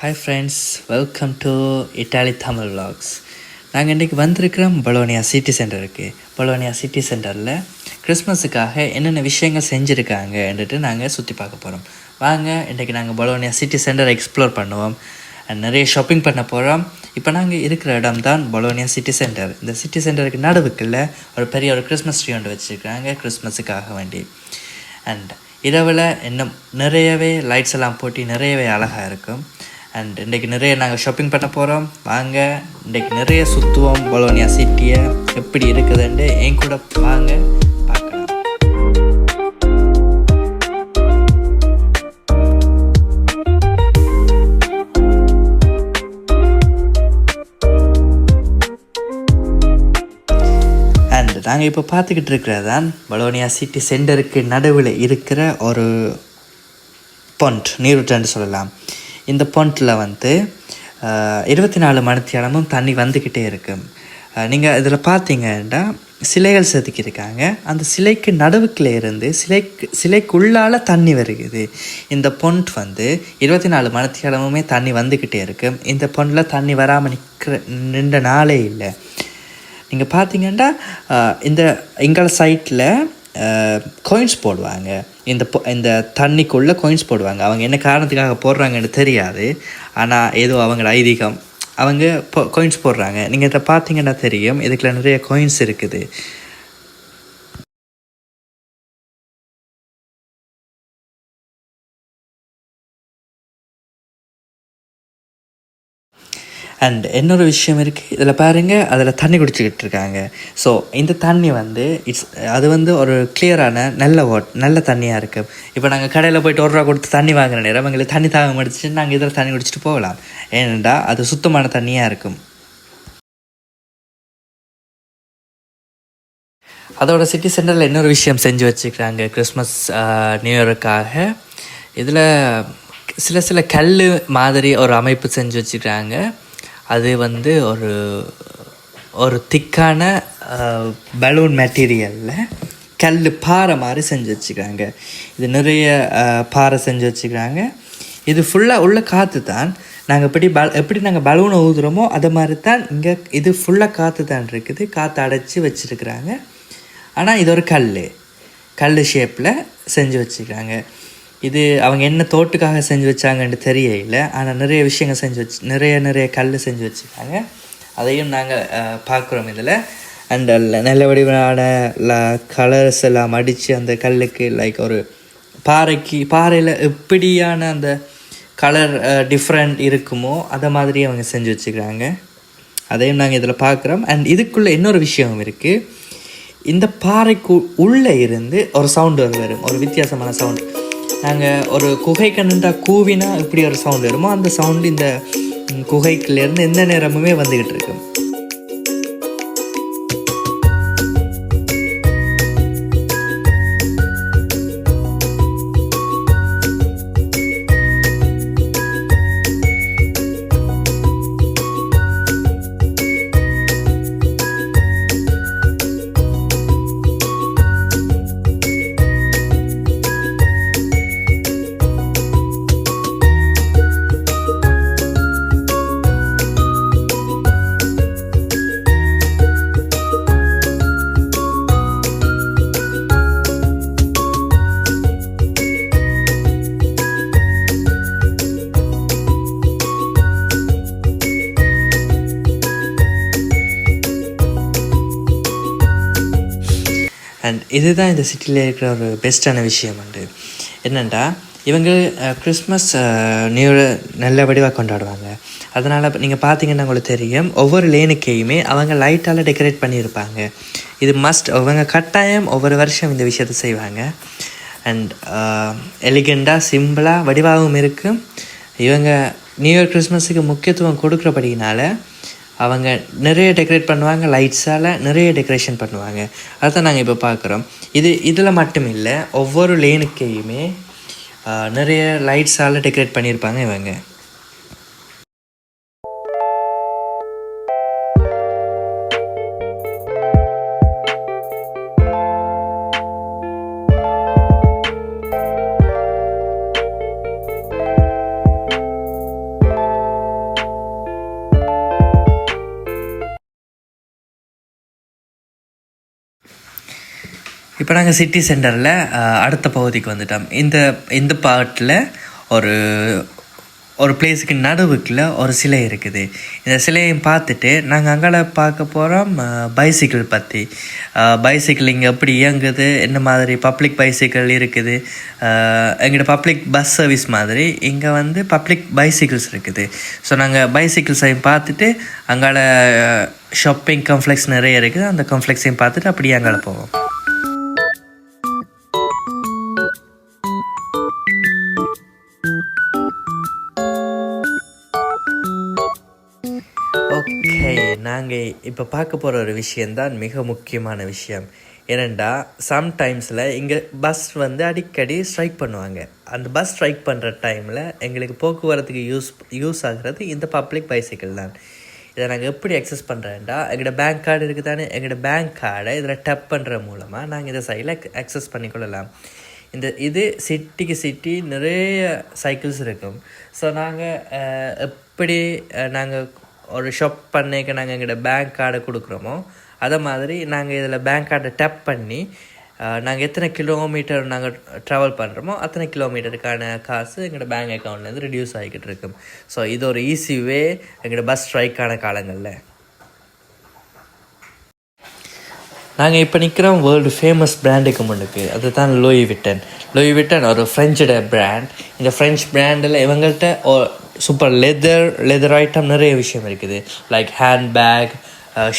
Hi friends welcome to Italy Tamil vlogs. நாங்கள் இன்றைக்கி வந்திருக்கிறோம் பலோனியா சிட்டி சென்டருக்கு பலோனியா சிட்டி சென்டரில் கிறிஸ்மஸுக்காக என்னென்ன விஷயங்கள் செஞ்சுருக்காங்கன்ட்டு நாங்கள் சுற்றி பார்க்க போகிறோம் வாங்க இன்றைக்கி நாங்கள் பலோனியா சிட்டி சென்டரை எக்ஸ்ப்ளோர் பண்ணுவோம். நிறைய ஷாப்பிங் பண்ண போகிறோம் இப்போ நாங்கள் இருக்கிற இடம் தான் பலோனியா சிட்டி சென்டர் இந்த சிட்டி சென்டருக்கு நடுவுக்குள்ள ஒரு பெரிய ஒரு கிறிஸ்மஸ் ட்ரீ ஒன்று வச்சுருக்காங்க. கிறிஸ்மஸுக்காக வேண்டி. அண்ட் இரவில் இன்னும் நிறையவே லைட்ஸ் எல்லாம் போட்டி நிறையவே அழகாக இருக்கும். அண்ட் இன்றைக்கு நிறைய நாங்கள் ஷாப்பிங் பண்ண போகிறோம் வாங்க இன்றைக்கு நிறைய சுற்றுவோம் பலோனியா சிட்டியை எப்படி இருக்குதுன்ட்டு என் கூட வாங்க நாங்கள் இப்போ பார்த்துக்கிட்டு இருக்கிறது தான் பலோனியா சிட்டி சென்டருக்கு நடுவில் இருக்கிற ஒரு பொண்ட் நீரூற்றுன்னு சொல்லலாம். இந்த பொண்ட்டில் வந்து இருபத்தி நாலு மணித்தியாலமும் தண்ணி வந்துக்கிட்டே இருக்கும் நீங்கள் இதில் பார்த்தீங்கன்னா சிலைகள் செதுக்கியிருக்காங்க. அந்த சிலைக்கு நடுவுக்கில் இருந்து சிலைக்கு சிலைக்குள்ளால் தண்ணி வருகுது இந்த பொண்ட் வந்து இருபத்தி நாலு மணித்தியாலமுமே தண்ணி வந்துக்கிட்டே இருக்கும் இந்த பொண்டில் தண்ணி வராமல் நிற்கிற நின்ற நாளே இல்லை. நீங்கள் பார்த்தீங்கன்னா இந்த எங்கள் சைட்டில் கோயின்ஸ் போடுவாங்க. இந்த இந்த தண்ணிக்குள்ளே கோயின்ஸ் போடுவாங்க. அவங்க என்ன காரணத்துக்காக போடுறாங்கன்னு தெரியாது. ஆனால் ஏதோ அவங்களோட ஐதீகம் அவங்க கோயின்ஸ் போடுறாங்க. நீங்கள் இதை பார்த்தீங்கன்னா தெரியும். இதுக்குள்ள நிறைய கோயின்ஸ் இருக்குது. அண்ட் இன்னொரு விஷயம் இருக்குது இதில் பாருங்கள் அதில் தண்ணி குடிச்சிக்கிட்டு இருக்காங்க. ஸோ இந்த தண்ணி வந்து இட்ஸ் அது வந்து ஒரு கிளியரான நல்ல வாட் நல்ல தண்ணியாக இருக்குது இப்போ நாங்கள் கடையில் போயிட்டு ஒரு ரூபா கொடுத்து தண்ணி வாங்குற நேரம் எங்களுக்கு தண்ணி தாக முடிச்சுட்டு நாங்கள் இதில் தண்ணி குடிச்சிட்டு போகலாம். ஏனெண்டா அது சுத்தமான தண்ணியாக இருக்கும். அதோட சிட்டி சென்டரில் இன்னொரு விஷயம் செஞ்சு வச்சுக்கிறாங்க கிறிஸ்மஸ் நியூ இயருக்காக இதில் சில சில கல் மாதிரி ஒரு அமைப்பு செஞ்சு வச்சுக்கிறாங்க. அது வந்து ஒரு ஒரு திக்கான பலூன் மெட்டீரியலில் கல் பாறை மாதிரி செஞ்சு வச்சுக்கிறாங்க. இது நிறைய பாறை செஞ்சு வச்சுக்கிறாங்க. இது ஃபுல்லாக உள்ள காற்று தான் நாங்கள் எப்படி ப எப்படி நாங்கள் பலூனை ஊதுகிறோமோ அதை மாதிரி தான் இங்கே இது ஃபுல்லாக காற்று தான் இருக்குது. காற்று அடைச்சி வச்சுருக்குறாங்க. ஆனால் இது ஒரு கல் கல் ஷேப்பில் செஞ்சு வச்சுக்கிறாங்க. இது அவங்க என்ன தோட்டுக்காக செஞ்சு வச்சாங்கன்ட்டு தெரிய இல்லை ஆனால் நிறைய விஷயங்கள் செஞ்சு வச்சு நிறைய நிறைய கல் செஞ்சு வச்சுருக்காங்க. அதையும் நாங்கள் பார்க்குறோம் இதில். அண்ட் நல்ல வடிவான கலர்ஸ் எல்லாம் அடித்து அந்த கல்லுக்கு லைக் ஒரு பாறைக்கு பாறையில் எப்படியான அந்த கலர் டிஃப்ரெண்ட் இருக்குமோ அதை மாதிரி அவங்க செஞ்சு வச்சுக்கிறாங்க. அதையும் நாங்கள் இதில் பார்க்குறோம். அண்ட் இதுக்குள்ளே இன்னொரு விஷயம் இருக்குது இந்த பாறைக்கு உள்ளே இருந்து ஒரு சவுண்டு வரும். ஒரு வித்தியாசமான சவுண்டு நாங்கள் ஒரு குகை கண்ணுண்டா கூவினா இப்படி ஒரு சவுண்டு வருமோ அந்த சவுண்டு இந்த குகைக்குலேருந்து குகைக்குள்ளேருந்து எந்த நேரமுமே வந்துக்கிட்டு இருக்கு. இதுதான் இந்த சிட்டியில் இருக்கிற ஒரு பெஸ்ட்டான விஷயம் உண்டு என்னென்னா இவங்க கிறிஸ்மஸ் நியூ நல்ல வடிவாக கொண்டாடுவாங்க. அதனால் நீங்கள் பார்த்தீங்கன்னா உங்களுக்கு தெரியும் ஒவ்வொரு லேனுக்கையுமே அவங்க லைட்டால் டெக்கரேட் பண்ணியிருப்பாங்க. இது மஸ்ட் அவங்க கட்டாயம் ஒவ்வொரு வருஷம் இந்த விஷயத்தை செய்வாங்க. அண்ட் எலிகெண்டாக சிம்பிளாக வடிவாகவும் இருக்கும். இவங்க நியூ இயர் கிறிஸ்மஸுக்கு முக்கியத்துவம் கொடுக்குறபடினால அவங்க நிறைய டெக்கரேட் பண்ணுவாங்க லைட்ஸால் நிறைய டெக்கரேஷன் பண்ணுவாங்க. அதான் நாங்கள் இப்போ பார்க்குறோம் இது இதில் மட்டும் இல்லை ஒவ்வொரு லேனுக்கையுமே நிறைய லைட்ஸால் டெக்கரேட் பண்ணியிருப்பாங்க இவங்க. இப்போ நாங்கள் சிட்டி சென்டரில் அடுத்த பகுதிக்கு வந்துட்டோம். இந்த இந்த பாட்டில் ஒரு ஒரு பிளேஸுக்கு நடுவுக்குள்ள ஒரு சிலை இருக்குது. இந்த சிலையும் பார்த்துட்டு நாங்கள் அங்கே பார்க்க போகிறோம் பைசிக்கிள் பற்றி பைசிக்கிள் இங்கே எப்படி இயங்குது என்ன மாதிரி பப்ளிக் பைசிக்கிள் இருக்குது எங்களோட பப்ளிக் பஸ் சர்வீஸ் மாதிரி இங்கே வந்து பப்ளிக் பைசிக்கிள்ஸ் இருக்குது. ஸோ நாங்கள் பைசிக்கிள்ஸையும் பார்த்துட்டு அங்கால ஷாப்பிங் காம்ப்ளெக்ஸ் நிறைய இருக்குது. அந்த காம்ப்ளெக்ஸையும் பார்த்துட்டு அப்படியே அங்கே போவோம். நாங்கள் இப்போ பார்க்க போகிற ஒரு விஷயந்தான் மிக முக்கியமான விஷயம். ஏனெண்டா சம்டைம்ஸில் இங்கே பஸ் வந்து அடிக்கடி ஸ்ட்ரைக் பண்ணுவாங்க. அந்த பஸ் ஸ்ட்ரைக் பண்ணுற டைமில் எங்களுக்கு போக்குவரத்துக்கு யூஸ் யூஸ் ஆகுறது இந்த பப்ளிக் பைசைக்கிள் தான். இதை நாங்கள் எப்படி அக்சஸ் பண்ணுறேன்டா எங்களோட பேங்க் கார்டு இருக்குது தானே எங்களோட பேங்க் கார்டை இதில் டப் பண்ணுற மூலமாக நாங்கள் இந்த சைடில் அக்சஸ் பண்ணிக்கொள்ளலாம் இந்த இது சிட்டிக்கு சிட்டி நிறைய சைக்கிள்ஸ் இருக்கும். ஸோ நாங்கள் எப்படி நாங்கள் ஒரு ஷாப் பண்ணிக்க நாங்கள் எங்கள்கிட்ட பேங்க் கார்டை கொடுக்குறோமோ அதை மாதிரி நாங்கள் இதில் பேங்க் கார்டை டேப் பண்ணி நாங்கள் எத்தனை கிலோமீட்டர் நாங்கள் ட்ராவல் பண்ணுறோமோ அத்தனை கிலோமீட்டருக்கான காசு எங்களோட பேங்க் அக்கௌண்ட்லேருந்து ரிடியூஸ் ஆகிக்கிட்டு இருக்கும் ஸோ இது ஒரு ஈஸி வே எங்களோட பஸ் ஸ்ட்ரைக்கான காலங்களில். நாங்கள் இப்போ நிற்கிறோம் வேர்ல்டு ஃபேமஸ் பிராண்டுக்கு முன்னுக்கு. அதுதான் லோய் விட்டன் லோய் விட்டன் ஒரு ஃப்ரெஞ்சோட பிராண்ட் இந்த ஃப்ரெஞ்ச் பிராண்டில் இவங்கள்ட்ட சூப்பர் லெதர் லெதர் ஐட்டம் நிறைய விஷயம் இருக்குது. Like hand bag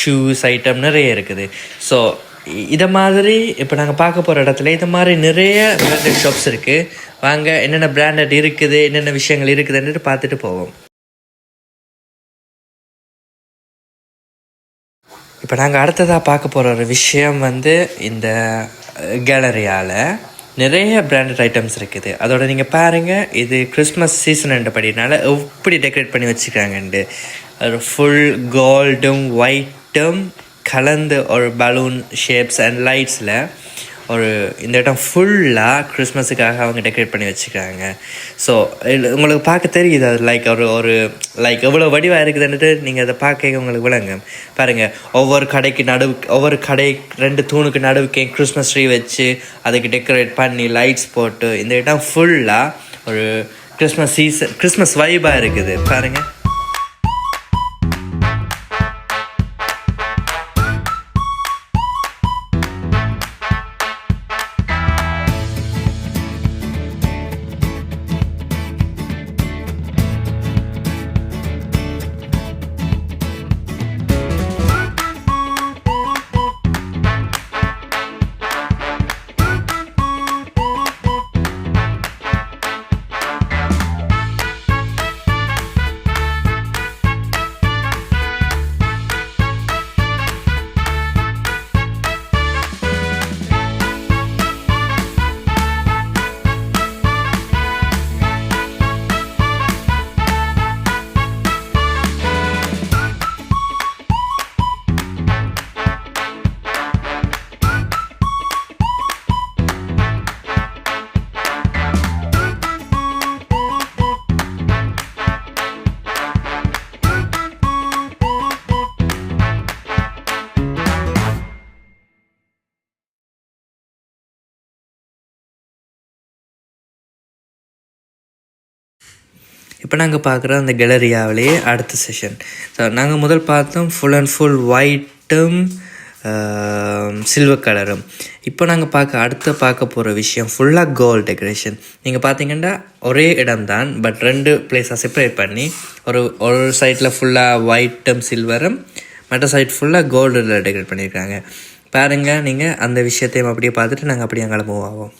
shoes item நிறைய இருக்குது. ஸோ இதை மாதிரி இப்போ நாங்கள் பார்க்க போகிற இடத்துல இது மாதிரி நிறைய பிராண்டட் ஷாப்ஸ் இருக்குது வாங்க என்னென்ன பிராண்டட் இருக்குது என்னென்ன விஷயங்கள் இருக்குதுன்ட்டு பார்த்துட்டு போவோம். இப்போ நாங்கள் அடுத்ததாக பார்க்க போகிற ஒரு விஷயம் வந்து இந்த uh, கேலரியால் நிறைய பிராண்டட் ஐட்டம்ஸ் இருக்குது. அதோட நீங்கள் பாருங்கள் இது கிறிஸ்மஸ் சீசன்ன்றபடினால எப்படி டெக்கரேட் பண்ணி வச்சுக்கிறாங்கன்ட்டு ஒரு ஃபுல் கோல்டும் ஒயிட்டும் கலந்து ஒரு பலூன் ஷேப்ஸ் அண்ட் லைட்ஸில் ஒரு இந்த இடம் ஃபுல்லாக கிறிஸ்மஸுக்காக அவங்க டெக்கரேட் பண்ணி வச்சுக்கிறாங்க. ஸோ உங்களுக்கு பார்க்க தெரியுது அது லைக் ஒரு ஒரு லைக் எவ்வளோ வடிவாக இருக்குதுன்ட்டு நீங்கள் அதை பார்க்க உங்களுக்கு விளங்க பாருங்கள் ஒவ்வொரு கடைக்கு நடுவு ஒவ்வொரு கடை ரெண்டு தூணுக்கு நடுவுக்கே கிறிஸ்மஸ் ட்ரீ வச்சு அதுக்கு டெக்கரேட் பண்ணி லைட்ஸ் போட்டு இந்த இடம் ஃபுல்லாக ஒரு கிறிஸ்மஸ் சீசன் கிறிஸ்மஸ் வைபாக இருக்குது. பாருங்கள் இப்போ நாங்கள் பார்க்குற அந்த கேலரியாவிலேயே அடுத்த செஷன் ஸோ நாங்கள் முதல் பார்த்தோம் ஃபுல் அண்ட் ஃபுல் ஒயிட்டும் சில்வர் கலரும் இப்போ நாங்கள் பார்க்க அடுத்த பார்க்க போகிற விஷயம் ஃபுல்லாக கோல்டு டெக்கரேஷன் நீங்கள் பார்த்தீங்கன்னா ஒரே இடம் தான் பட் ரெண்டு பிளேஸாக செப்பரேட் பண்ணி ஒரு ஒரு சைடில் ஃபுல்லாக ஒயிட்டும் சில்வரும் மற்ற சைட் ஃபுல்லாக கோல்டில் டெக்கரேட் பண்ணியிருக்காங்க பாருங்கள் நீங்கள் அந்த விஷயத்தையும் அப்படியே பார்த்துட்டு நாங்கள் அப்படியே அங்கே மூவ் ஆகும்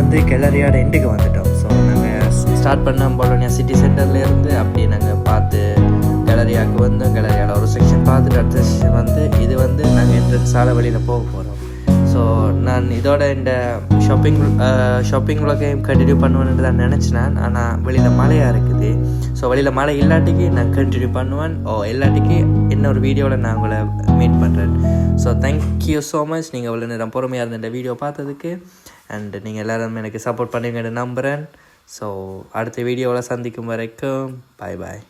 வந்து கெலரியோட எண்டுக்கு வந்துட்டோம். ஸோ நாங்கள் ஸ்டார்ட் பண்ண போலோனியா சிட்டி சென்டர்லேருந்து அப்படியே நாங்கள் பார்த்து கேலரியாவுக்கு வந்தோம். கேலரியாவில் ஒரு செக்ஷன் பார்த்துட்டு அடுத்த செக்ஷன் வந்து இது வந்து நாங்கள் என்ட்ரன்ஸ் சாலை வழியில் போக போகிறோம் ஸோ நான் இதோட இந்த ஷாப்பிங் ஷாப்பிங் விளக்கையும் கண்டினியூ பண்ணுவேன்னு தான் நினச்சினேன். ஆனால் வெளியில் மழையாக இருக்குது. ஸோ வெளியில் மழை இல்லாட்டிக்கு நான் கண்டினியூ பண்ணுவேன். ஓ இல்லாட்டிக்கு இன்னொரு வீடியோவில் நான் உங்களை மீட் பண்ணுறேன் ஸோ தேங்க்யூ ஸோ மச் நீங்கள் இவ்வளோ நேரம் பொறுமையாக இருந்த இந்த வீடியோ பார்த்ததுக்கு. அண்ட் நீங்கள் எல்லோரும் எனக்கு சப்போர்ட் பண்ணுவீங்கன்னு நம்புகிறேன் ஸோ அடுத்த வீடியோவில் சந்திக்கும் வரைக்கும் பாய் பாய்